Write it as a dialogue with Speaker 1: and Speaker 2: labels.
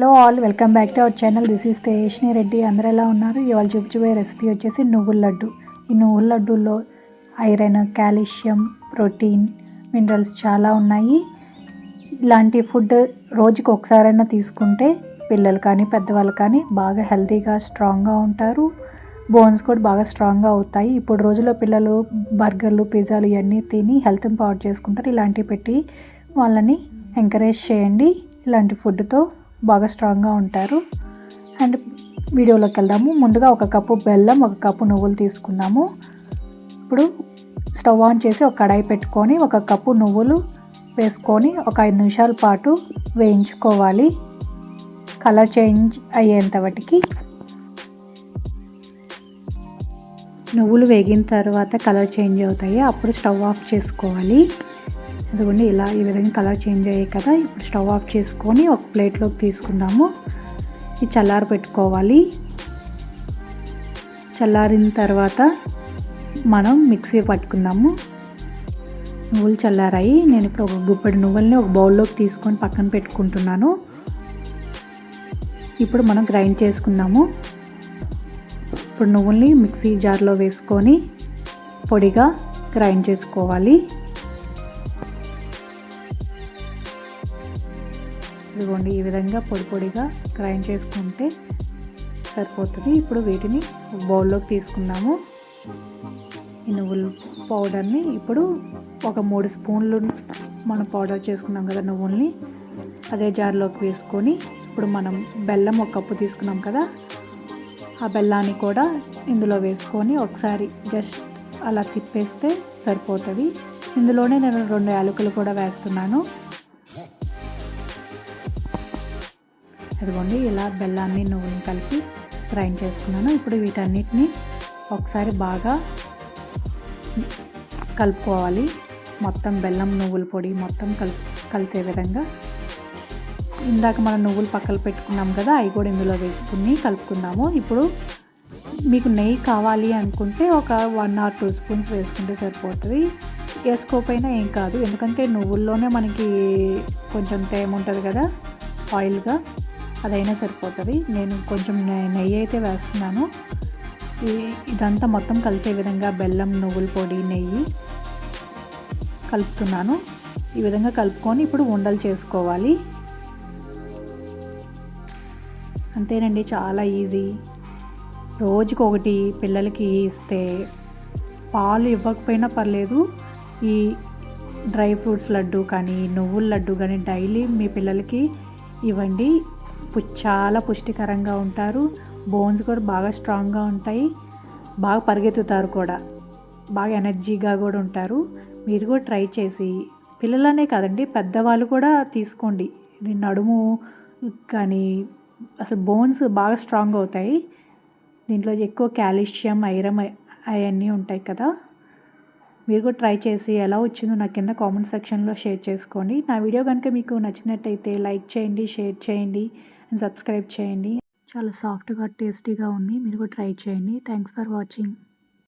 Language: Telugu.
Speaker 1: Hello all welcome back to our channel. This is Teshni Reddy. అందరు ఎలా ఉన్నారు? ఇవాళ చూపించబోయే రెసిపీ వచ్చేసి నువ్వుల లడ్డు. ఈ నువ్వుల లడ్డూలో ఐరన్ కాల్షియం ప్రోటీన్ మినరల్స్ చాలా ఉన్నాయి. ఇలాంటి ఫుడ్ రోజుకి ఒకసారైనా తీసుకుంటే పిల్లలు కానీ పెద్దవాళ్ళు కానీ బాగా హెల్తీగా స్ట్రాంగ్గా ఉంటారు. బోన్స్ కూడా బాగా స్ట్రాంగ్గా అవుతాయి. ఇప్పుడు రోజుల్లో పిల్లలు బర్గర్లు పిజ్జాలు ఇవన్నీ తిని హెల్త్ని పాడు చేసుకుంటారు. ఇలాంటివి పెట్టి వాళ్ళని ఎంకరేజ్ చేయండి. ఇలాంటి ఫుడ్తో బాగా స్ట్రాంగ్గా ఉంటారు. అండ్ వీడియోలోకి వెళ్దాము. ముందుగా ఒక కప్పు బెల్లం ఒక కప్పు నువ్వులు తీసుకున్నాము ఇప్పుడు స్టవ్ ఆన్ చేసి ఒక కడాయి పెట్టుకొని ఒక కప్పు నువ్వులు వేసుకొని ఒక ఐదు నిమిషాల పాటు వేయించుకోవాలి. కలర్ చేంజ్ అయ్యేంత వాటికి నువ్వులు వేగిన తర్వాత కలర్ చేంజ్ అవుతాయి. అప్పుడు స్టవ్ ఆఫ్ చేసుకోవాలి. అదిగోండి ఇలా ఈ విధంగా కలర్ చేంజ్ అయ్యాయి కదా ఇప్పుడు స్టవ్ ఆఫ్ చేసుకొని ఒక ప్లేట్లోకి తీసుకుందాము. ఇది చల్లారి పెట్టుకోవాలి. చల్లారిన తర్వాత మనం మిక్సీ పట్టుకుందాము. నువ్వులు చల్లారాయి. నేను ఇప్పుడు ఒక గుప్పెడు నువ్వుల్ని ఒక బౌల్లోకి తీసుకొని పక్కన పెట్టుకుంటున్నాను. ఇప్పుడు మనం గ్రైండ్ చేసుకుందాము. ఇప్పుడు నువ్వుల్ని మిక్సీ జార్లో వేసుకొని పొడిగా గ్రైండ్ చేసుకోవాలి. ఇదిగోండి ఈ విధంగా పొడి పొడిగా గ్రైండ్ చేసుకుంటే సరిపోతుంది. ఇప్పుడు వీటిని బౌల్లోకి తీసుకుందాము. ఈ నువ్వుల పౌడర్ని ఇప్పుడు ఒక మూడు స్పూన్లు మనం పౌడర్ చేసుకున్నాం కదా నువ్వుల్ని అదే జార్లోకి వేసుకొని ఇప్పుడు మనం బెల్లం ఒక కప్పు తీసుకున్నాం కదా ఆ బెల్లాన్ని కూడా ఇందులో వేసుకొని ఒకసారి జస్ట్ అలా తిప్పేస్తే సరిపోతుంది. ఇందులోనే నేను రెండు యాలకులు కూడా వేస్తున్నాను. అదిగోండి ఇలా బెల్లాన్ని నువ్వుని కలిపి గ్రైండ్ చేసుకున్నాను. ఇప్పుడు వీటన్నిటిని ఒకసారి బాగా కలుపుకోవాలి. మొత్తం బెల్లం నువ్వుల పొడి మొత్తం కల్ కలిసే విధంగా. ఇందాక మనం నువ్వులు పక్కన పెట్టుకున్నాం కదా అవి కూడా ఇందులో వేసుకుని కలుపుకుందాము. ఇప్పుడు మీకు నెయ్యి కావాలి అనుకుంటే ఒక వన్ ఆర్ టూ స్పూన్స్ వేసుకుంటే సరిపోతుంది. వేసుకోకపోయినా ఏం కాదు. ఎందుకంటే నువ్వుల్లోనే మనకి కొంచెం తేమ ఉంటుంది కదా ఆయిల్గా అదైనా సరిపోతుంది. నేను కొంచెం నెయ్యి అయితే వేస్తున్నాను. ఇదంతా మొత్తం కలిసే విధంగా బెల్లం నువ్వుల పొడి నెయ్యి కలుపుతున్నాను. ఈ విధంగా కలుపుకొని ఇప్పుడు ఉండలు చేసుకోవాలి. అంతేనండి చాలా ఈజీ. రోజుకి ఒకటి పిల్లలకి ఇస్తే పాలు ఇవ్వకపోయినా పర్లేదు. ఈ డ్రై ఫ్రూట్స్ లడ్డు కానీ నువ్వుల లడ్డు కానీ డైలీ మీ పిల్లలకి ఇవ్వండి. చాలా పుష్టికరంగా ఉంటారు. బోన్స్ కూడా బాగా స్ట్రాంగ్గా ఉంటాయి. బాగా పరిగెత్తుతారు కూడా. బాగా ఎనర్జీగా కూడా ఉంటారు. మీరు కూడా ట్రై చేసి పిల్లలనే కాదండి పెద్దవాళ్ళు కూడా తీసుకోండి. నడుము కానీ అసలు బోన్స్ బాగా స్ట్రాంగ్ అవుతాయి. దీంట్లో ఎక్కువ కాల్షియం ఐరన్ అవన్నీ ఉంటాయి కదా. మీరు కూడా ట్రై చేసి ఎలా వచ్చిందో నా కింద కామెంట్ సెక్షన్లో షేర్ చేసుకోండి. నా వీడియో కనుక మీకు నచ్చినట్టయితే లైక్ చేయండి షేర్ చేయండి అండ్ సబ్స్క్రైబ్ చేయండి. చాలా సాఫ్ట్గా టేస్టీగా ఉంది. మీరు కూడా ట్రై చేయండి. Thanks for watching